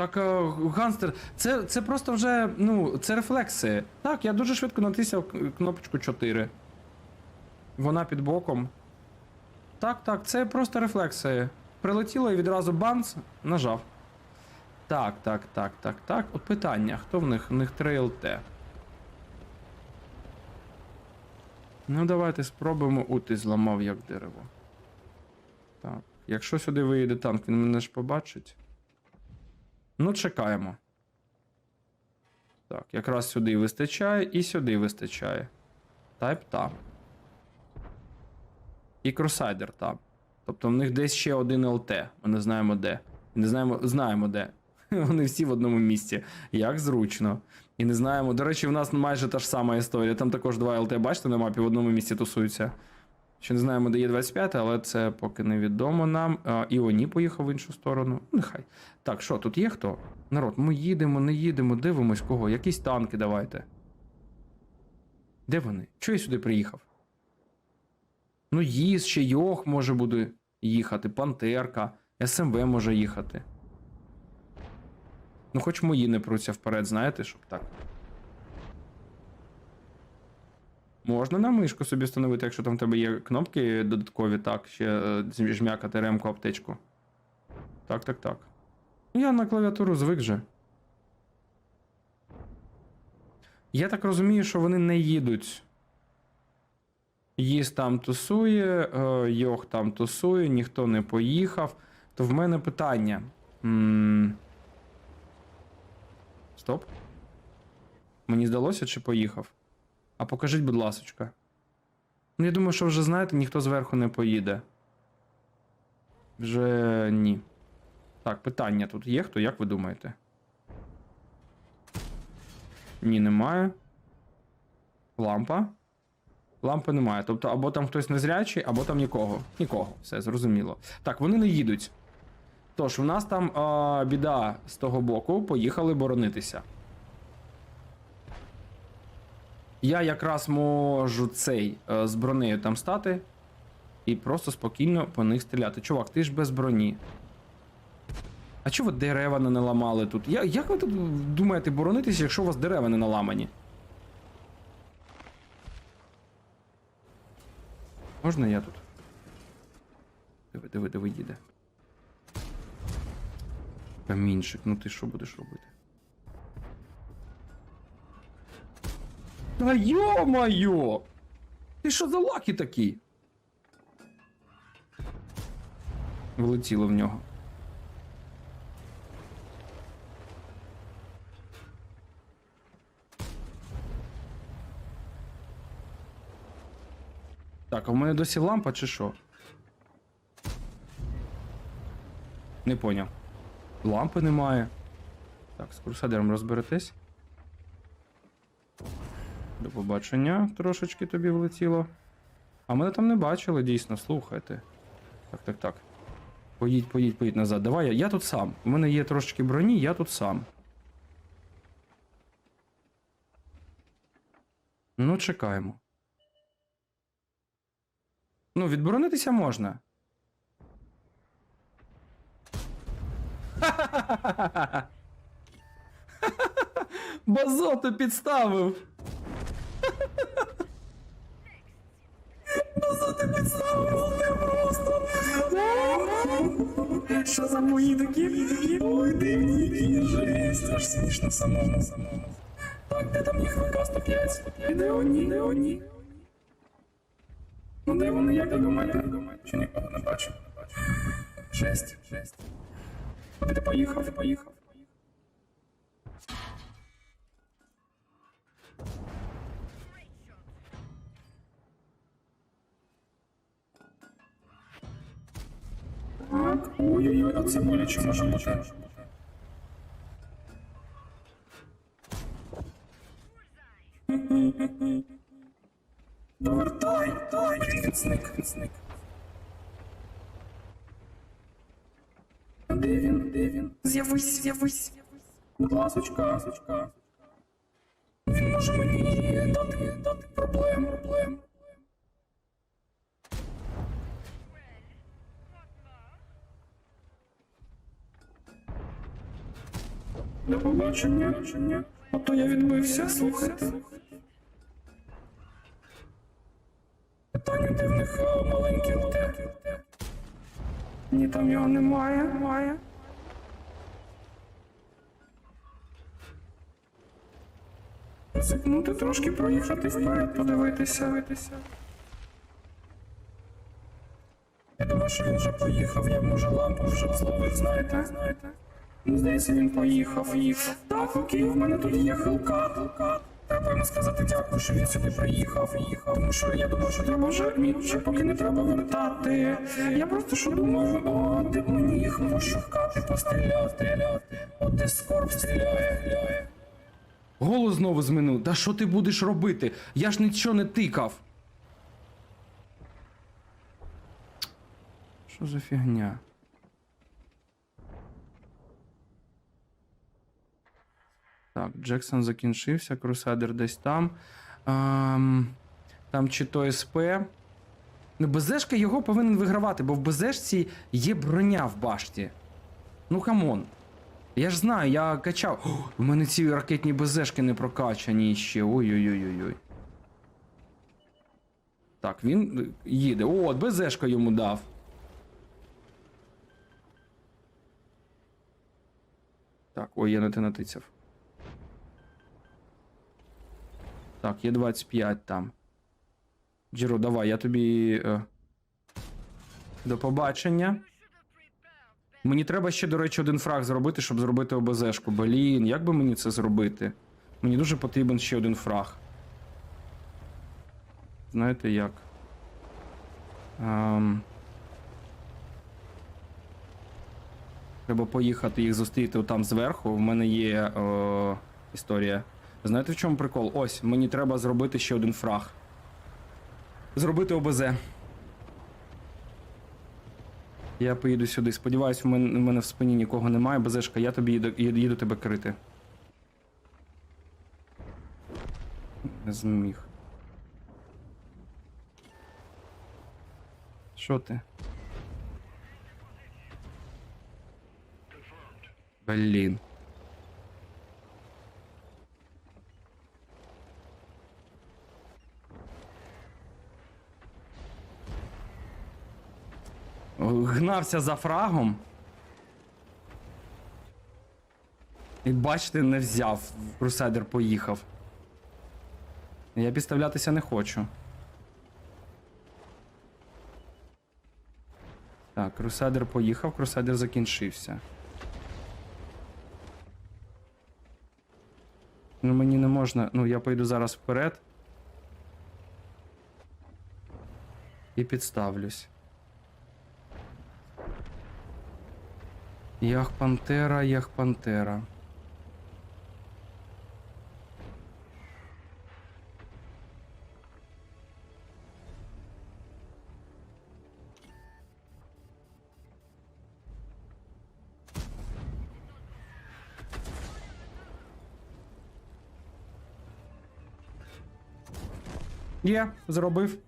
Так, е, ганстер, це, це просто вже, ну, це рефлекси. Так, я дуже швидко натисав кнопочку 4. Вона під боком. Так, так, це просто рефлекси. Прилетіло і відразу бамц, нажав. Так, так, так, так, так. От питання, хто в них? В них 3 ЛТ. Ну, давайте спробуємо. У, ти зламав як дерево. Так. Якщо сюди виїде танк, він мене ж побачить. Ну, чекаємо. Так, якраз сюди вистачає і сюди вистачає. Тайп там. І кросайдер там. Тобто в них десь ще один ЛТ. Ми не знаємо де. Не знаємо, знаємо де. Вони всі в одному місці. Як зручно. І не знаємо. До речі, в нас майже та ж сама історія. Там також два ЛТ, бачите, на мапі в одному місці тусуються. Ще не знаємо, де є 25, але це поки невідомо нам. А, Іоні поїхав в іншу сторону. Ну, Нехай. Так, що, тут є хто? Народ, ми їдемо, не їдемо, дивимось кого. Якісь танки давайте. Де вони? Чого я сюди приїхав? Ну, їз, ще Йох може буде їхати, Пантерка, СМВ може їхати. Ну, хоч мої не пруться вперед, знаєте, щоб так. Можна на мишку собі встановити, якщо там в тебе є кнопки додаткові, так, ще е, жмякати ремку аптечку. Так, так, так. Я на клавіатуру звик же. Я так розумію, що вони не їдуть. Їс там тусує, е, Йох там тусує, ніхто не поїхав. То в мене питання. м Стоп. Мені здалося, чи поїхав? А покажіть, будь ласочка. Ну, я думаю, що вже знаєте, ніхто зверху не поїде. Вже ні. Так, питання тут є хто, як ви думаєте? Ні, немає. Лампа. Лампи немає. Тобто, або там хтось незрячий, або там нікого. Нікого. Все зрозуміло. Так, вони не їдуть. Тож, у нас там а, біда з того боку, поїхали боронитися. Я якраз можу цей е, з бронею там стати і просто спокійно по них стріляти. Чувак, ти ж без броні. А чого ви дерева не наламали тут? Я, як ви тут думаєте боронитися, якщо у вас дерева не наламані? Можна я тут? Диви, диви, диви, їде. Камінчик, ну ти що будеш робити? Та йо-моє! Ти що за лаки такі? Влетіло в нього. Так, а в мене досі лампа чи що? Не поняв. Лампи немає. Так, з крусадером розберетесь. До побачення трошечки тобі влетіло. А мене там не бачили, дійсно, слухайте. Так, так, так. Поїдь, поїдь, поїдь назад. Давай я, я тут сам. У мене є трошечки броні, я тут сам. Ну, чекаємо. Ну, відборонитися можна. Базоту підставив. Підставив, не просто. Що за мої такі? Ой, дивні, жесть, аж смішно самому самому. Так, де там їх ВК 105? Де вони, де вони? Ну де вони, як ви думаєте? Чи нікого не бачу? Жесть, жесть. Ти поїхав, ти поїхав? Ой-ой-ой, а це боляче може бути. Довертай, дай, зник, зник. Де він, де він? З'явись, з'явись. Будь ласочка, ласочка. Він може мені дати, дати проблем, проблем. До побачення. А то я відбився, слухайте. Питання, де в них е, маленький ЛТ. Ні, там його немає, немає. Ризикнути трошки проїхати вперед, подивитися. подивитися. Я думаю, що він вже поїхав, я може лампу вже зловив, знаєте, знаєте. Ну, Здається, він поїхав, їхав. Так, окей, в мене тут є хилкат. Треба йому сказати дякую, що він сюди приїхав, їхав. Тому що я думаю, що треба вже мітче, поки не треба вертати. Я просто що думаю, о, де мені їх пошукати, постріляти, стріляти. От де скорб стріляє, стріляє. Голос знову змінив. Та що ти будеш робити? Я ж нічого не тикав. Що за фігня? Так, Джексон закінчився, Крусадер десь там. Ам, там чи то СП. Ну, БЗшка його повинен вигравати, бо в БЗшці є броня в башті. Ну камон. Я ж знаю, я качав. О, у мене ці ракетні БЗшки не прокачані ще. Ой-ой-ой-ой. Так, він е, їде. О, от БЗшка йому дав. Так, ой, я не натицяв. Так, є 25 там. Джиро, давай, я тобі. Е... До побачення. Мені треба ще, до речі, один фраг зробити, щоб зробити ОБЗшку. Блін, як би мені це зробити? Мені дуже потрібен ще один фраг. Знаєте як? Ем... Треба поїхати їх зустріти там зверху. В мене є о, історія. Знаєте в чому прикол? Ось, мені треба зробити ще один фраг. Зробити ОБЗ. Я поїду сюди. Сподіваюсь, у мене, у мене в спині нікого немає. БЗшка, я тобі їду, їду тебе крити. Не зміг. Що ти? Блін. Гнався за фрагом. І бачите, не взяв. Крусайдер поїхав. Я підставлятися не хочу. Так, Крусайдер поїхав, Крусайдер закінчився. Ну мені не можна. Ну, я пойду зараз вперед. І підставлюсь. Ях Пантера, Ях Пантера. Є, зробив.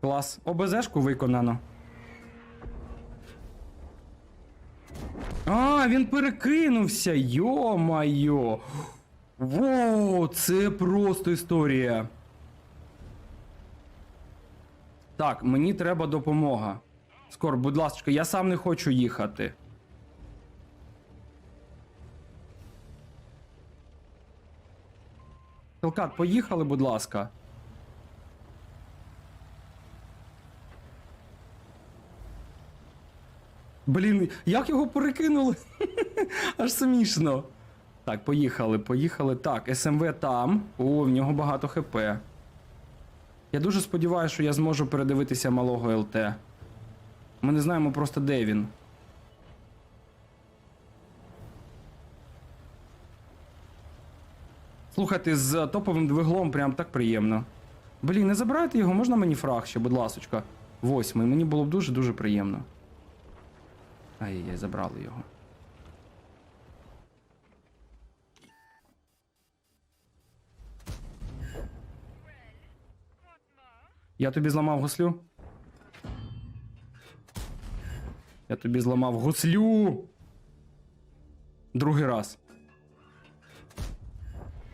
Клас. ОБЗшку виконано. Він перекинувся. Йо-майо. Воу, це просто історія. Так, мені треба допомога. Скоро, будь ласка, я сам не хочу їхати. Хелкат, поїхали, будь ласка. Блін, як його перекинули? Аж смішно. Так, поїхали, поїхали. Так, СМВ там. О, в нього багато ХП. Я дуже сподіваюся, що я зможу передивитися малого ЛТ. Ми не знаємо просто, де він. Слухайте, з топовим двиглом прям так приємно. Блін, не забирайте його, можна мені фраг ще, будь ласочка. Восьмий. Мені було б дуже-дуже приємно. Ай-яй, забрали його. Я тобі зламав гуслю. Я тобі зламав гуслю. Другий раз.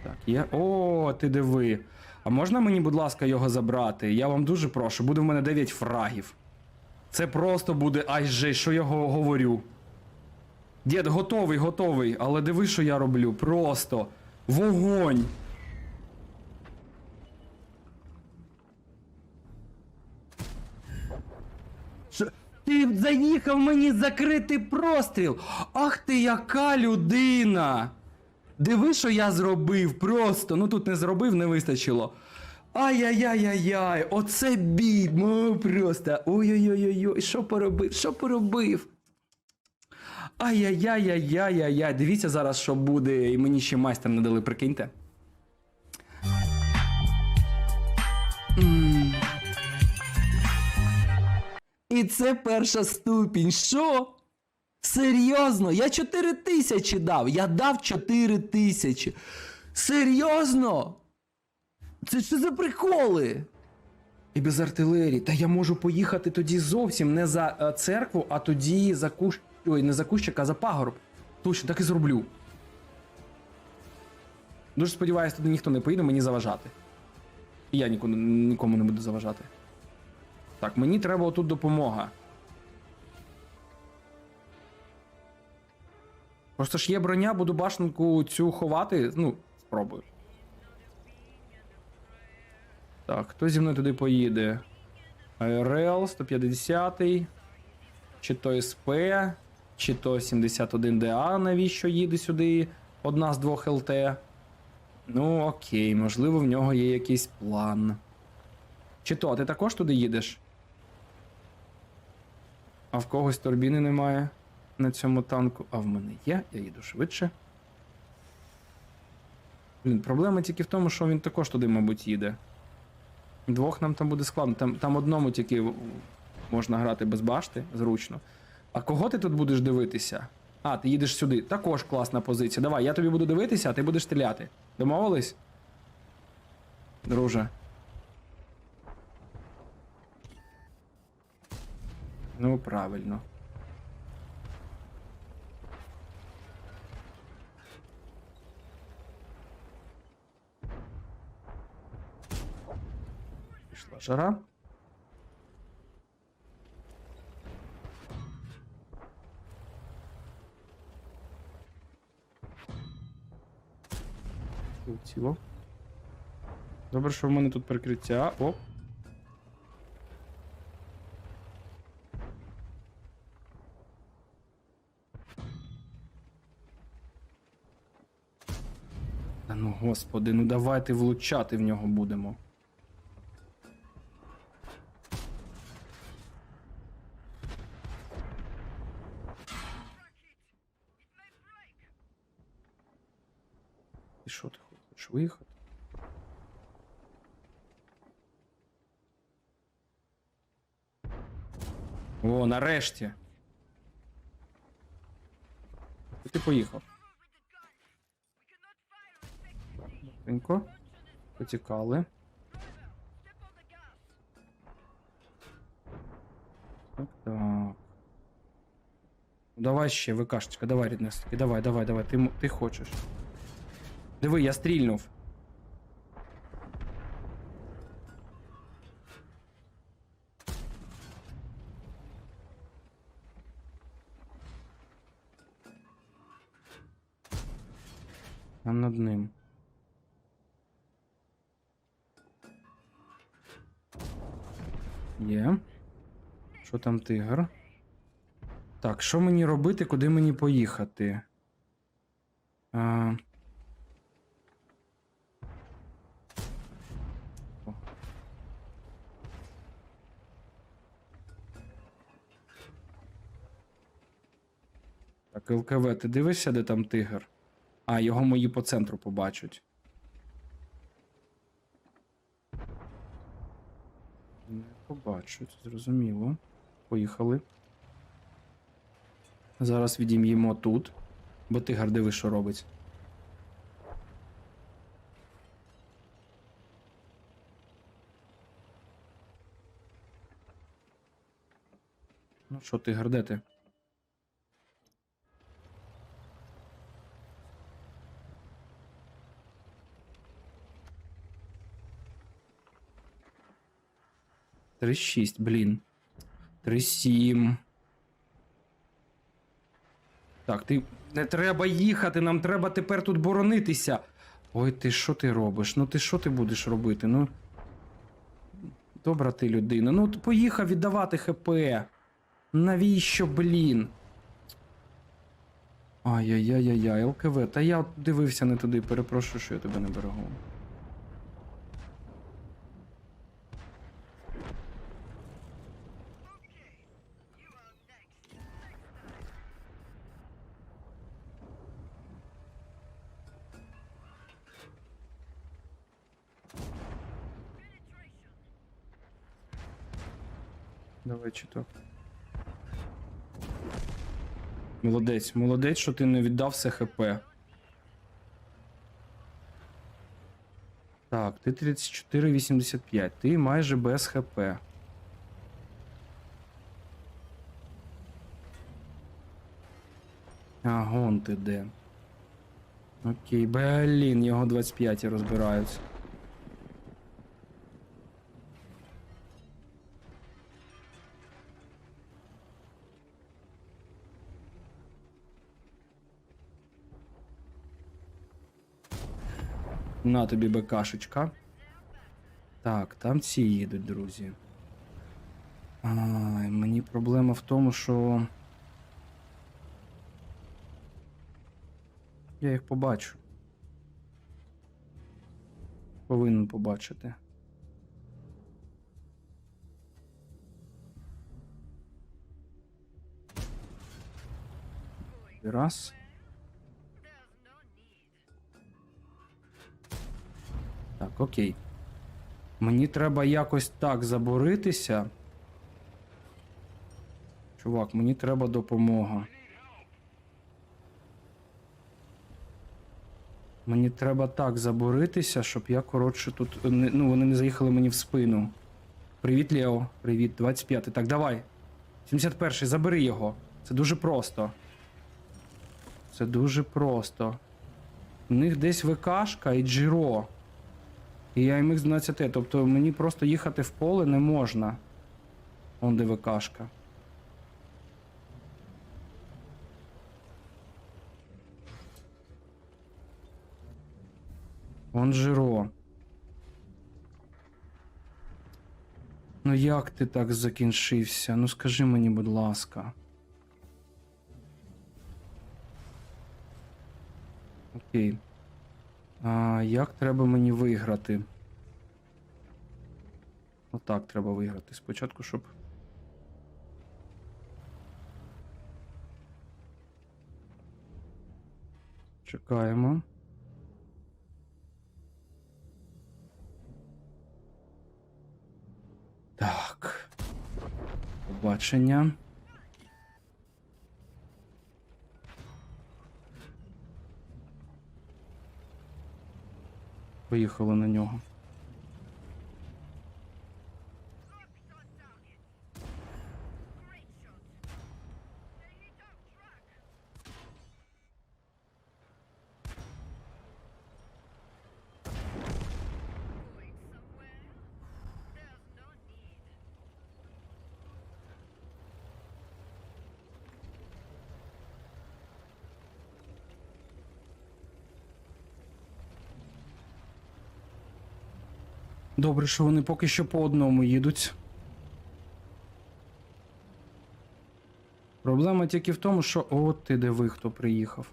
Так, є. О, ти диви. А можна мені, будь ласка, його забрати? Я вам дуже прошу, буде в мене 9 фрагів. Це просто буде ай же, що я го- говорю. Дід, готовий, готовий, але диви, що я роблю. Просто вогонь. Ти заїхав мені закрити простріл. Ах ти яка людина! Диви, що я зробив просто. Ну тут не зробив, не вистачило. Ай-яй-яй-яй-яй, оце бій, ну просто. Ой-ой-ой-ой, що поробив? Що поробив? Ай-яй-яй-яй-яй-яй. Дивіться зараз, що буде, і мені ще майстер не дали, прикиньте. І це перша ступінь. Що? Серйозно? Я 4 тисячі дав. Я дав 4 тисячі. Серйозно? Це що за приколи? І без артилерії. Та я можу поїхати тоді зовсім не за е, церкву, а тоді за кущ. Ой, не за кущик, а за пагорб. Точно, так і зроблю. Дуже сподіваюся, туди ніхто не поїде мені заважати. І я нікому, нікому не буду заважати. Так, мені треба отут допомога. Просто ж є броня, буду башенку цю ховати. Ну, спробую. Так, хто зі мною туди поїде? АРЛ 150, чи то СП, чи то 71 ДА, навіщо їде сюди одна з двох ЛТ. Ну, окей, можливо, в нього є якийсь план. Чи то, а ти також туди їдеш? А в когось турбіни немає на цьому танку. А в мене є, я їду швидше. Блін, проблема тільки в тому, що він також туди, мабуть, їде. Двох нам там буде складно. Там, там одному тільки можна грати без башти, зручно. А кого ти тут будеш дивитися? А, ти їдеш сюди. Також класна позиція. Давай, я тобі буду дивитися, а ти будеш стріляти. Домовились? Друже. Ну, правильно. Жара. Тіло. Добре, що в мене тут прикриття. Оп. Ну господи, ну давайте влучати в нього будемо. І що ти хочеш виїхати? О, нарешті. Ти поїхав. Тихенько. Потікали. Так, так. Давай ще, ВКшечка, давай, ріднесенький, давай, давай, давай, ти, ти хочеш. Диви, я стрільнув. А над ним. Є. Що там тигр? Так, що мені робити, куди мені поїхати? А... Так, ЛКВ, ти дивишся, де там тигр? А, його мої по центру побачать. Не побачать, зрозуміло. Поїхали. Зараз відім'ємо тут, бо тигр диви, що робить. Ну що, тигр, де 3-6, блін. 3-7. Так, ти. Не треба їхати, нам треба тепер тут боронитися. Ой, ти що ти робиш? Ну ти що ти будеш робити? Ну. Добра ти людина. Ну, от поїхав віддавати ХП. Навіщо, блін? Ай-яй-яй-яй, ЛКВ. Та я дивився не туди, перепрошую, що я тебе не берегу. Давай читок. Молодець, молодець, що ти не віддав все ХП. Так, ти 34,85. Ти майже без ХП. А, гон ти де. Окей, блін, його 25 розбираються. На тобі БКшечка. Так, там ці їдуть, друзі. Ай, мені проблема в тому, що. Я їх побачу. Повинен побачити. Раз. Окей. Мені треба якось так заборитися. Чувак, мені треба допомога. Мені треба так заборитися, щоб я, коротше, тут. Ну, вони не заїхали мені в спину. Привіт, Лео. Привіт, 25-й. Так, давай. 71-й, забери його. Це дуже просто. Це дуже просто. У них десь ВКшка і Джиро. І я МХ 12, тобто мені просто їхати в поле не можна. Он де ВКшка. Он Жиро. Ну як ти так закінчився? Ну скажи мені, будь ласка. Окей. А, як треба мені виграти? Отак треба виграти. Спочатку, щоб. Чекаємо. Так. Побачення. Поїхали на нього. Добре, що вони поки що по одному їдуть. Проблема тільки в тому, що от ти ви хто приїхав.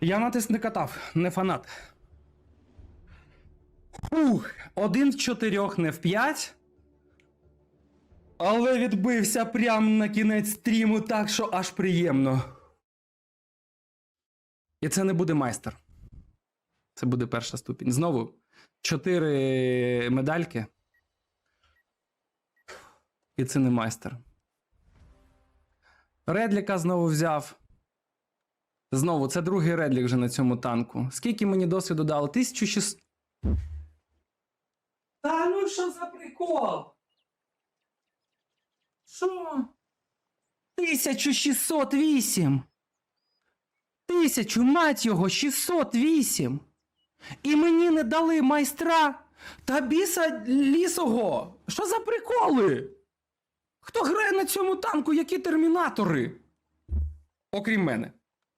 Я натиск не катав, не фанат. Фух, один в чотирьох, не в п'ять. Але відбився прямо на кінець стріму, так що аж приємно. І це не буде майстер. Це буде перша ступінь. Знову чотири медальки. І це не майстер. Редліка знову взяв. Знову, це другий редлік вже на цьому танку. Скільки мені досвіду дали? 1600. Та ну що за прикол? Що? 1608. Тисячу, мать його, 608. І мені не дали майстра та біса лісого. Що за приколи? Хто грає на цьому танку? Які термінатори? Окрім мене.